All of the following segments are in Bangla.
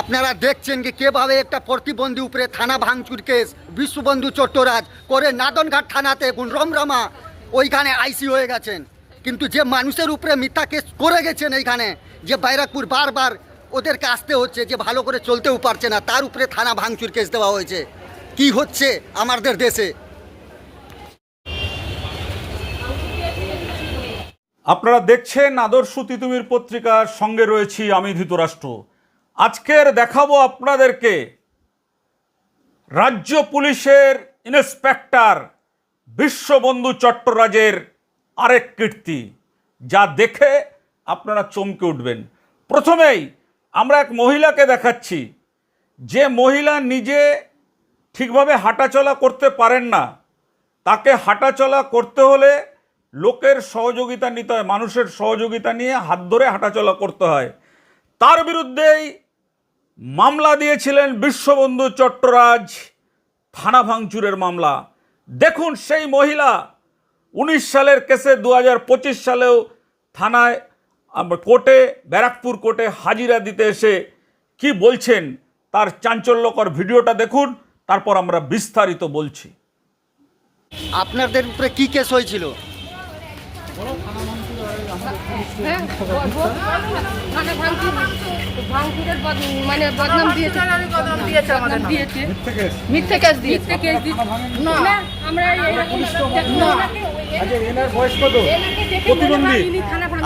আপনারা দেখছেন কি কীভাবে একটা প্রতিবন্ধী উপরে থানা ভাঙচুর কেস, বিশ্ববন্ধু চট্টরাজ করে নাদনঘাট থানাতে এখন রমরমা, ওইখানে আইসি হয়ে গেছেন। কিন্তু যে মানুষের উপরে মিথ্যা কেস করে গেছেন এইখানে, যে বাইরাকপুর বারবার ওদেরকে আসতে হচ্ছে, যে ভালো করে চলতেও পারছে না, তার উপরে থানা ভাঙচুর কেস দেওয়া হয়েছে। কি হচ্ছে আমাদের দেশে? আপনারা দেখছেন আদর্শ তিতুমির পত্রিকার সঙ্গে রয়েছি আমি ধৃতরাষ্ট্র। আজকের দেখাবো আপনাদেরকে রাজ্য পুলিশের ইন্সপেক্টর বিশ্ববন্ধু চট্টরাজের আরেক কীর্তি, যা দেখে আপনারা চমকে উঠবেন। প্রথমেই আমরা এক মহিলাকে দেখাচ্ছি। যে মহিলা নিজে ঠিকভাবে হাঁটাচলা করতে পারেন না, তাকে হাঁটাচলা করতে হলে লোকের সহযোগিতা নিতে হয়, মানুষের সহযোগিতা নিয়ে হাত ধরে হাঁটাচলা করতে হয়। তার বিরুদ্ধেই মামলা দিয়েছিলেন বিশ্ববন্ধু চট্টরাজ। থানা ভাঙচুরের মামলা। দেখুন সেই মহিলা উনিশ সালের কেসে দু হাজার পঁচিশ সালেও থানায় কোর্টে, ব্যারাকপুর কোর্টে হাজিরা দিতে এসে কি বলছেন তার চাঞ্চল্যকর ভিডিওটা দেখুন, তারপর আমরা বিস্তারিত বলছি। আপনাদের উপরে কি কেস হয়েছিল?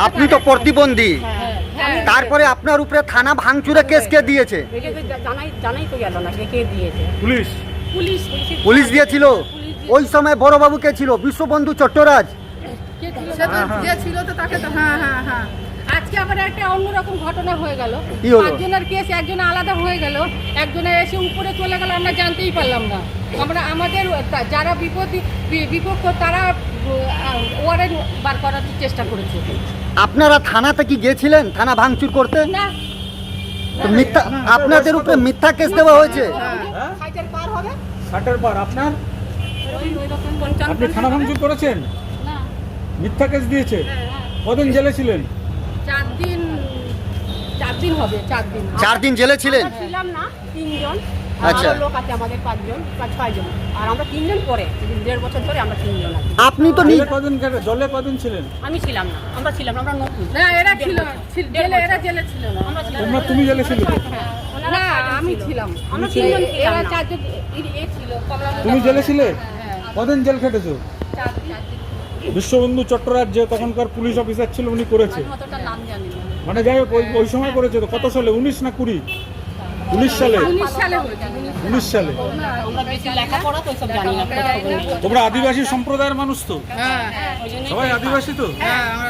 আপনি তো প্রতিবন্ধী। তারপরে আপনার উপরে থানা ভাঙচুরে কেস কে দিয়েছে? পুলিশ। পুলিশ দিয়েছিল? ওই সময় বড়বাবু কে ছিল? বিশ্ববন্ধু চট্টরাজ। যে ছিল তো তাকে তো হ্যাঁ হ্যাঁ হ্যাঁ। আজকে আবার একটা অন্যরকম ঘটনা হয়ে গেল? পাঁচজনের কেস একজন আলাদা হয়ে গেল একজনে এসে উপরে চলে গেল আমরা জানতেই পারলাম না। আমরা আমাদের যারা বিপদ বিপক্ষ তারা ওয়ারেন্ট বার করার চেষ্টা করেছে। আপনারা থানাতে কি গিয়েছিলেন? থানা ভাঙচুর করতে? না। মিথ্যা আপনাদের উপরে মিথ্যা কেস দেওয়া হয়েছে? পার হবে? ষাটের আপনার? আপনি থানা ভাঙচুর করেছেন? না মিথ্যা কেস দিয়েছে? হ্যাঁ, হ্যাঁ। কদিন জেলে ছিলেন? চার দিন চার দিন হবে চার দিন। চার দিন জেলে ছিলেন? আমরা ছিলাম না তিনজন। আচ্ছা। লোক আছে আমাদের পাঁচজন পাঁচ ছয়জন। আর আমরা তিনজন পরে দেড় বছর ধরে আমরা তিনজন আছি। আপনি তো নি- কদিন জলে কদিন ছিলেন? আমি ছিলাম না আমরা ছিলাম না আমরা নতুন। না এরা ছিল জেলে এরা জেলে ছিল না। আমরা ছিলাম তোমরা তুমি জেলে ছিলে? না আমি ছিলাম। আমরা তিনজন এরা চারজন এ- এ ছিল তুমি জেলে ছিলে? হ্যাঁ কদিন জেল খেটেছো? চার চার দিন। বিশ্ববন্ধু চট্টরাজ যে তখনকার পুলিশ অফিসার ছিল উনি করেছে। মানে যাই হোক ওই- ওই সময় করেছে তো কত সালে? উনিশ না কুড়ি? উনিশ সালে। উনিশ সালে তোমরা আদিবাসী সম্প্রদায়ের মানুষ তো? হ্যাঁ সবাই আদিবাসী তো?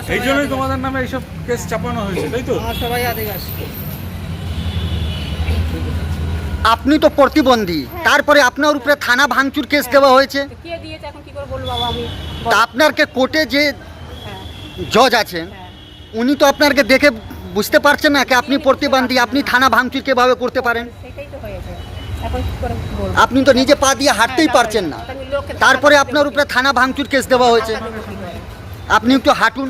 এই জন্যই তোমাদের নামে এইসব কেস চাপানো হয়েছে তাই তো? সবাই আদিবাসী। আপনি তো প্রতিবন্ধী। তারপরে আপনার উপরে থানা ভাঙচুর কেস দেওয়া হয়েছে। কে দিয়েছে এখন কি করে বলব বাবা আমি? তা আপনারকে কোর্টে যে হ্যাঁ। জজ আছেন উনি তো আপনাকে দেখে বুঝতে পারছেন না কি আপনি প্রতিবন্ধী আপনি থানা ভাঙচুর কীভাবে করতে পারেন? সেটাই তো হয়েছে। এখন কি করে বলব? আপনি তো নিজে পা দিয়ে হাঁটতেই পারছেন না। তারপরে আপনার উপরে থানা ভাঙচুর কেস দেওয়া হয়েছে। আপনি একটু হাঁটুন।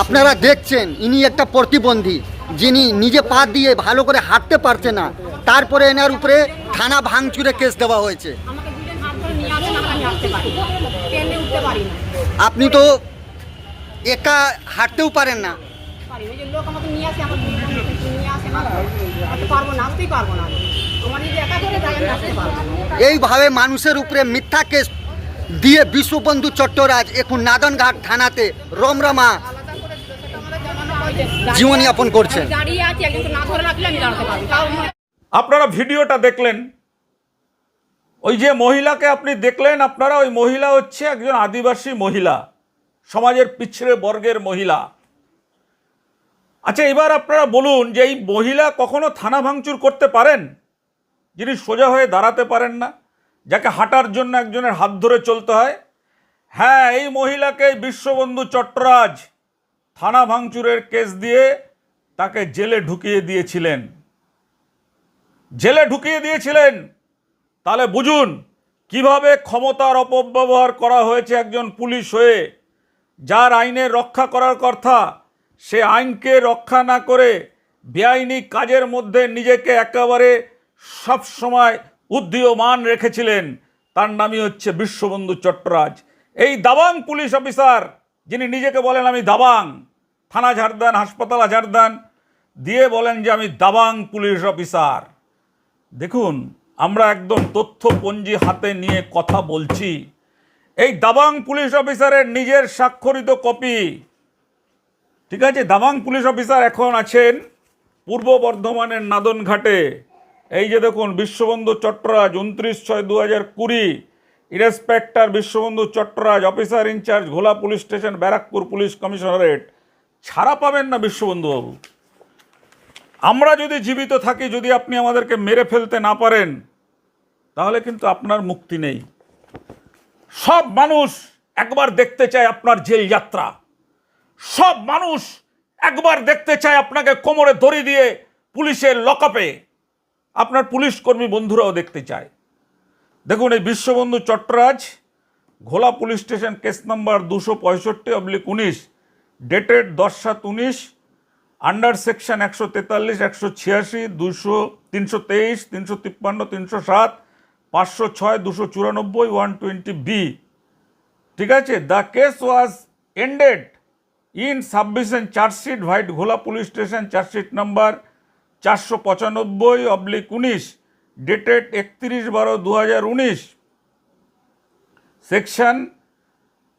আপনারা দেখছেন ইনি একটা প্রতিবন্ধী যিনি নিজে পা দিয়ে ভালো করে হাঁটতে পারছে না। তারপরে এনার উপরে থানা ভাঙচুরে কেস দেওয়া হয়েছে। আপনি তো একা হাঁটতেও পারেন না। এইভাবে মানুষের উপরে মিথ্যা কেস দিয়ে বিশ্ববন্ধু চট্টরাজ এখন নাদনঘাট থানাতে রমরমা জীবনযাপন করছেন। আপনারা ভিডিওটা দেখলেন। ওই যে মহিলাকে আপনি দেখলেন, আপনারা ওই মহিলা হচ্ছে একজন আদিবাসী মহিলা, সমাজের পিছড়ে বর্গের মহিলা। আচ্ছা এবার আপনারা বলুন যে এই মহিলা কখনো থানা ভাঙচুর করতে পারেন? যিনি সোজা হয়ে দাঁড়াতে পারেন না। যাকে হাঁটার জন্য একজনের হাত ধরে চলতে হয়। হ্যাঁ এই মহিলাকে বিশ্ববন্ধু চট্টরাজ থানা ভাঙচুরের কেস দিয়ে তাকে জেলে ঢুকিয়ে দিয়েছিলেন। জেলে ঢুকিয়ে দিয়েছিলেন? তাহলে বুঝুন, কীভাবে ক্ষমতার অপব্যবহার করা হয়েছে একজন পুলিশ হয়ে, যার আইনের রক্ষা করার কথা সে আইনকে রক্ষা না করে বেআইনি কাজের মধ্যে নিজেকে একেবারে সব সময় উদ্ধীয়মান রেখেছিলেন। তার নামই হচ্ছে বিশ্ববন্ধু চট্টরাজ। এই দাবাং পুলিশ অফিসার, যিনি নিজেকে বলেন আমি দাবাং, থানা ঝাড় দেন হাসপাতাল ঝাড় দেন দিয়ে বলেন যে আমি দাবাং পুলিশ অফিসার। দেখুন, আমরা একদম তথ্যপঞ্জি হাতে নিয়ে কথা বলছি। এই দাবাং পুলিশ অফিসারের নিজের স্বাক্ষরিত কপি। ঠিক আছে, দাবাং পুলিশ অফিসার এখন আছেন পূর্ব বর্ধমানের নাদনঘাটে। এই যে দেখুন, বিশ্ববন্ধু চট্টরাজ, উনত্রিশ ছয় দু হাজার কুড়ি, inspector Biswabandhu Chattaraj, officer in charge, Ghola police station, Barrackpore police commissionerate, ছাড়া পাবেন না বিশ্ববন্ধুবাবু। আমরা যদি জীবিত থাকি, যদি আপনি আমাদেরকে মেরে ফেলতে না পারেন, তাহলে কিন্তু আপনার মুক্তি নেই। সব মানুষ একবার দেখতে চায় আপনার জেল যাত্রা। সব মানুষ একবার দেখতে চায় আপনাকে কোমরে দড়ি দিয়ে পুলিশের লকআপে। আপনার পুলিশ কর্মী বন্ধুরাও দেখতে চায়। দেখুন, এই বিশ্ববন্ধু চট্টরাজ, ঘোলা পুলিশ স্টেশন কেস নাম্বার দুশো পঁয়ষট্টি অবলিক উনিশ, ডেটেড দশ সাত উনিশ, আন্ডার সেকশন একশো তেতাল্লিশ, একশো ছিয়াশি, দুশো, তিনশো তেইশ, তিনশো তিপ্পান্ন, তিনশো সাত, পাঁচশো ছয়, দুশো চুরানব্বই, ওয়ান টোয়েন্টি বি ঠিক আছে? The case was ended in submission chargesheet white Ghola police station chargesheet number চারশো পঁচানব্বই অবলিক উনিশ, ডেটেড একত্রিশ বারো দু হাজার উনিশ। সেকশন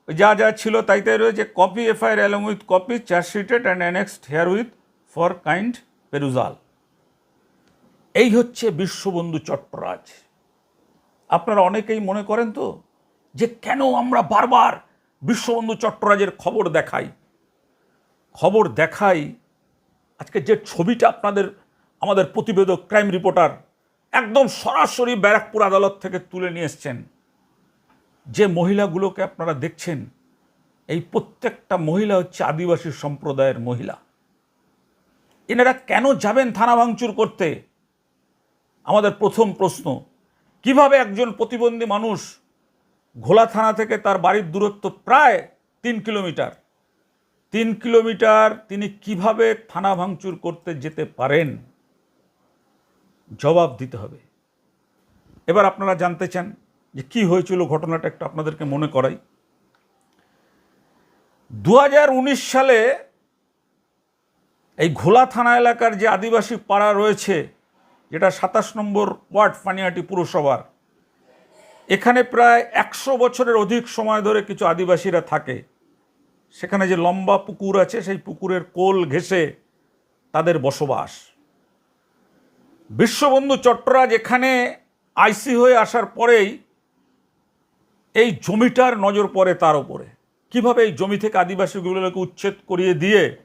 যা যা ছিল তাই তাই রয়েছে, copy FIR along with copy, chargesheeted and annexed herewith for kind perusal. এই হচ্ছে বিশ্ববন্ধু চট্টরাজ। আপনারা অনেকেই মনে করেন তো যে কেন আমরা বারবার বিশ্ববন্ধু চট্টরাজের খবর দেখাই? খবর দেখাই, আজকে যে ছবিটা আপনাদের আমাদের প্রতিবেদক ক্রাইম রিপোর্টার একদম সরাসরি ব্যারাকপুর আদালত থেকে তুলে নিয়ে এসছেন। যে মহিলাগুলোকে আপনারা দেখছেন, এই প্রত্যেকটা মহিলা হচ্ছে আদিবাসী সম্প্রদায়ের মহিলা। এনারা কেন যাবেন থানা ভাঙচুর করতে? আমাদের প্রথম প্রশ্ন, কীভাবে একজন প্রতিবন্ধী মানুষ ঘোলা থানা থেকে তার বাড়ির দূরত্ব প্রায় তিন কিলোমিটার তিন কিলোমিটার তিনি কীভাবে থানা ভাঙচুর করতে যেতে পারেন? জবাব দিতে হবে। এবার আপনারা জানতে চান যে কি হয়েছিল ঘটনাটা একটু আপনাদেরকে মনে করাই। দু হাজার উনিশ সালে এই ঘোলা থানা এলাকার যে আদিবাসী পাড়া রয়েছে, যেটা সাতাশ নম্বর ওয়ার্ড পানিহাটি পুরসভার, এখানে প্রায় একশো বছরের অধিক সময় ধরে কিছু আদিবাসীরা থাকে। সেখানে যে লম্বা পুকুর আছে, সেই পুকুরের কোল ঘেঁষে তাদের বসবাস। বিশ্ববন্ধু চট্টরাজ এখানে আইসি হয়ে আসার পরেই এই জমিটার নজর পড়ে তার উপরে। কীভাবে এই জমি থেকে আদিবাসীগুলোকে উচ্ছেদ করিয়ে দিয়ে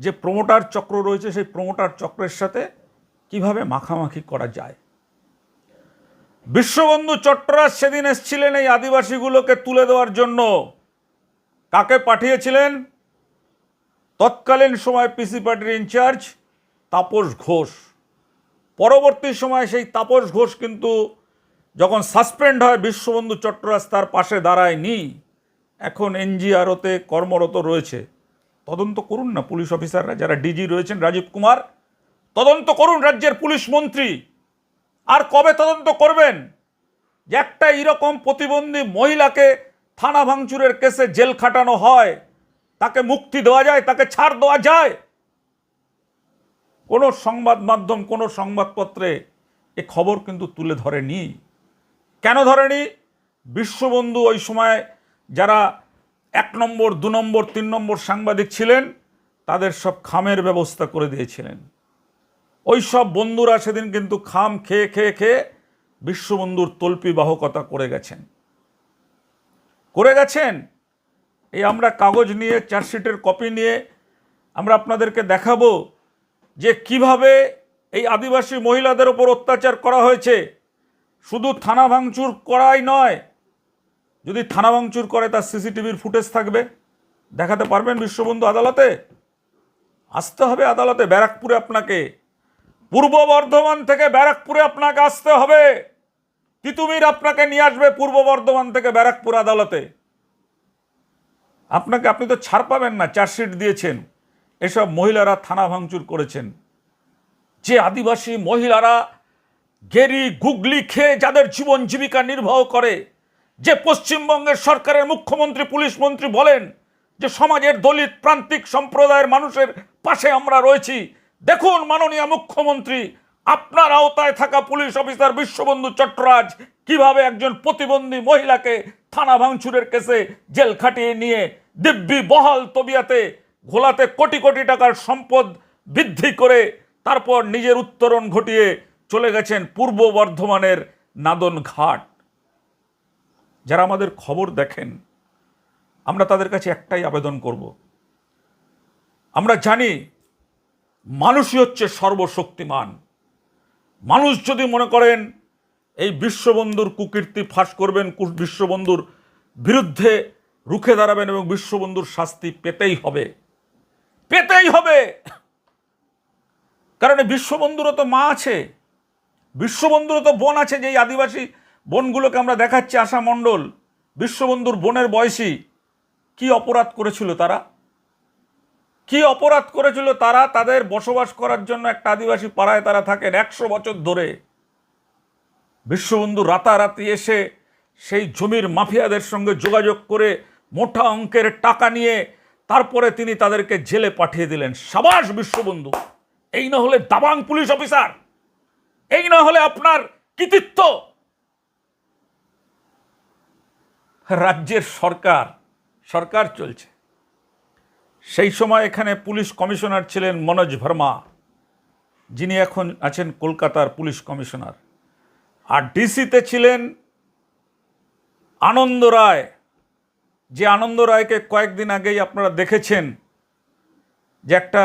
যে প্রমোটার চক্র রয়েছে, সেই প্রমোটার চক্রের সাথে কীভাবে মাখামাখি করা যায়? বিশ্ববন্ধু চট্টরাজ সেদিন এসছিলেন এই আদিবাসীগুলোকে তুলে দেওয়ার জন্য। কাকে পাঠিয়েছিলেন? তৎকালীন সময় পিসি পার্টির ইনচার্জ তাপস ঘোষ। পরবর্তী সময় সেই তাপস ঘোষ কিন্তু যখন সাসপেন্ড হয় বিশ্ববন্ধু চট্টরাজ তার পাশে দাঁড়ায়নি, এখন এনজিআরওতে কর্মরত রয়েছে। তদন্ত করুন না পুলিশ অফিসাররা, যারা ডিজি রয়েছেন রাজীব কুমার। তদন্ত করুন রাজ্যের পুলিশ মন্ত্রী। আর কবে তদন্ত করবেন? যে একটা এরকম প্রতিবন্ধী মহিলাকে থানা ভাঙচুরের কেসে জেল খাটানো হয়, তাকে মুক্তি দেওয়া যায়, তাকে ছাড় দেওয়া যায়। কোনো সংবাদ মাধ্যম, কোনো সংবাদপত্রে এ খবর কিন্তু তুলে ধরেনি। কেন ধরেনি? বিশ্ববন্ধু ওই সময় যারা এক নম্বর, দু নম্বর, তিন নম্বর সাংবাদিক ছিলেন, তাদের সব খামের ব্যবস্থা করে দিয়েছিলেন। ওই সব বন্ধুরা সেদিন কিন্তু খাম খেয়ে খেয়ে খেয়ে বিশ্ববন্ধুর তল্পি বাহকতা করে গেছেন। করে গেছেন? এই আমরা কাগজ নিয়ে, চার্জশিটের কপি নিয়ে আমরা আপনাদেরকে দেখাবো যে কীভাবে এই আদিবাসী মহিলাদের ওপর অত্যাচার করা হয়েছে, শুধু থানা ভাঙচুর করাই নয়, যদি থানা ভাঙচুর করে, তার সিসিটিভির ফুটেজ থাকবে। দেখাতে পারবেন বিশ্ববন্ধু আদালতে? আসতে হবে আদালতে, ব্যারাকপুরে আপনাকে। পূর্ব বর্ধমান থেকে ব্যারাকপুরে আপনাকে আসতে হবে। তিতুমির আপনাকে নিয়ে আসবে পূর্ব বর্ধমান থেকে ব্যারাকপুর আদালতে। আপনাকে, আপনি তো ছাড় পাবেন না, চার্জশিট দিয়েছেন। এসব মহিলারা থানা ভাঙচুর করেছেন। যে আদিবাসী মহিলারা গেরি গুগলি খেয়ে যাদের জীবন জীবিকা নির্বাহ করে, যে পশ্চিমবঙ্গের সরকারের মুখ্যমন্ত্রী, পুলিশ মন্ত্রী বলেন যে সমাজের দলিত প্রান্তিক সম্প্রদায়ের মানুষের পাশে আমরা রয়েছি। দেখুন মাননীয় মুখ্যমন্ত্রী, আপনার আওতায় থাকা পুলিশ অফিসার বিশ্ববন্ধু চট্টরাজ কীভাবে একজন প্রতিবন্ধী মহিলাকে থানা ভাঙচুরের কেসে জেল খাটিয়ে নিয়ে দিব্যি বহাল তবিয়াতে ঘোলাতে কোটি কোটি টাকার সম্পদ বৃদ্ধি করে তারপর নিজের উত্তরণ ঘটিয়ে চলে গেছেন পূর্ব বর্ধমানের নাদন ঘাট। যারা আমাদের খবর দেখেন, আমরা তাদের কাছে একটাই আবেদন করব। আমরা জানি মানুষই হচ্ছে সর্বশক্তিমান। মানুষ যদি মনে করেন এই বিশ্ববন্ধুর কুকীর্তি ফাঁস করবেন বিশ্ববন্ধুর বিরুদ্ধে রুখে দাঁড়াবেন এবং বিশ্ববন্ধুর শাস্তি পেতেই হবে পেতেই হবে। কারণ বিশ্ববন্ধুরও তো মা আছে। বিশ্ববন্ধুরও তো বোন আছে, যেই আদিবাসী বোনগুলোকে আমরা দেখাচ্ছি, আশা মণ্ডল। বিশ্ববন্ধুর বোনের বয়সী। কি অপরাধ করেছিল তারা? কি অপরাধ করেছিল তারা? তাদের বসবাস করার জন্য একটা আদিবাসী পাড়ায় তারা থাকেন একশো বছর ধরে। বিশ্ববন্ধু রাতারাতি এসে সেই জমির মাফিয়াদের সঙ্গে যোগাযোগ করে মোটা অঙ্কের টাকা নিয়ে তারপরে তিনি তাদেরকে জেলে পাঠিয়ে দিলেন। সাবাস বিশ্ববন্ধু, এই না হলে দাবাং পুলিশ অফিসার, এই না হলে আপনার কৃতিত্ব। রাজ্যের সরকার সরকার চলছে। সেই সময় এখানে পুলিশ কমিশনার ছিলেন মনোজ ভার্মা। যিনি এখন আছেন কলকাতার পুলিশ কমিশনার। আর ডিসিতে ছিলেন আনন্দ রায়। যে আনন্দ রায়কে কয়েকদিন আগেই আপনারা দেখেছেন, যে একটা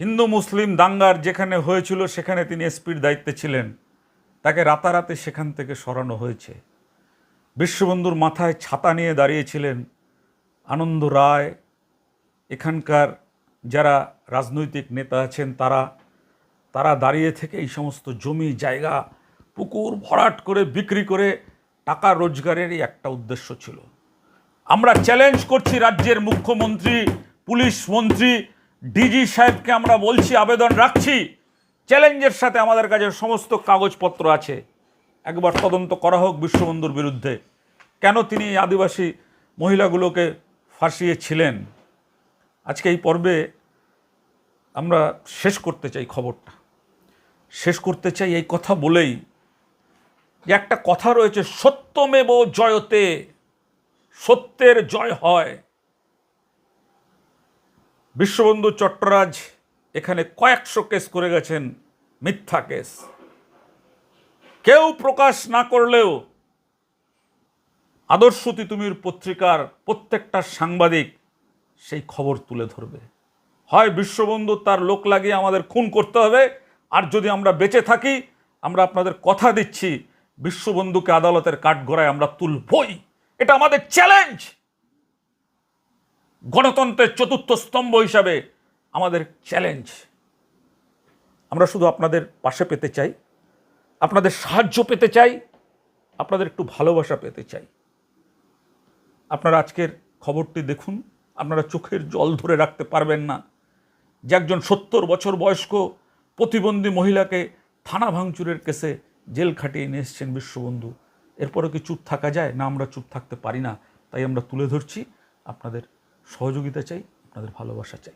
হিন্দু মুসলিম দাঙ্গার যেখানে হয়েছিল, সেখানে তিনি এসপির দায়িত্বে ছিলেন। তাকে রাতারাতি সেখান থেকে সরানো হয়েছে। বিশ্ববন্ধুর মাথায় ছাতা নিয়ে দাঁড়িয়েছিলেন আনন্দ রায়। এখানকার যারা রাজনৈতিক নেতা আছেন, তারা তারা দাঁড়িয়ে থেকে এই সমস্ত জমি, জায়গা, পুকুর ভরাট করে বিক্রি করে টাকা রোজগারেরই একটা উদ্দেশ্য ছিল। আমরা চ্যালেঞ্জ করছি রাজ্যের মুখ্যমন্ত্রী, পুলিশ মন্ত্রী ডিজি সাহেবকে আমরা বলছি, আবেদন রাখছি। চ্যালেঞ্জের সাথে আমাদের কাছে সমস্ত কাগজপত্র আছে। একবার তদন্ত করা হোক বিশ্ববন্ধুর বিরুদ্ধে। কেন তিনি আদিবাসী মহিলাগুলোকে ফাঁসিয়েছিলেন? আজকে এই পর্বে আমরা শেষ করতে চাই খবরটা। শেষ করতে চাই এই কথা বলেই। যে একটা কথা রয়েছে, সত্যমেব জয়তে। সত্যের জয় হয়। বিশ্ববন্ধু চট্টরাজ এখানে কয়েকশো কেস করে গেছেন, মিথ্যা কেস। কেউ প্রকাশ না করলেও আদর্শ তিতুমির পত্রিকার প্রত্যেকটা সাংবাদিক সেই খবর তুলে ধরবে। হয় বিশ্ববন্ধু তার লোক লাগিয়ে আমাদের খুন করতে হবে, আর যদি আমরা বেঁচে থাকি, আমরা আপনাদের কথা দিচ্ছি, বিশ্ববন্ধুকে আদালতের কাঠগড়ায় আমরা তুলবই। এটা আমাদের চ্যালেঞ্জ গণতন্ত্রের চতুর্থ স্তম্ভ হিসাবে আমাদের চ্যালেঞ্জ আমরা শুধু আপনাদের পাশে পেতে চাই, আপনাদের সাহায্য পেতে চাই, আপনাদের একটু ভালোবাসা পেতে চাই। আপনারা আজকের খবরটি দেখুন, আপনারা চোখের জল ধরে রাখতে পারবেন না। যে একজন সত্তর বছর বয়স্ক প্রতিবন্ধী মহিলাকে থানা ভাঙচুরের কেসে জেল খাটিয়ে নিয়ে এসছেন বিশ্ববন্ধু এরপরে কি চুপ থাকা যায়? না, আমরা চুপ থাকতে পারি না। তাই আমরা তুলে ধরছি। আপনাদের সহযোগিতা চাই, আপনাদের ভালোবাসা চাই।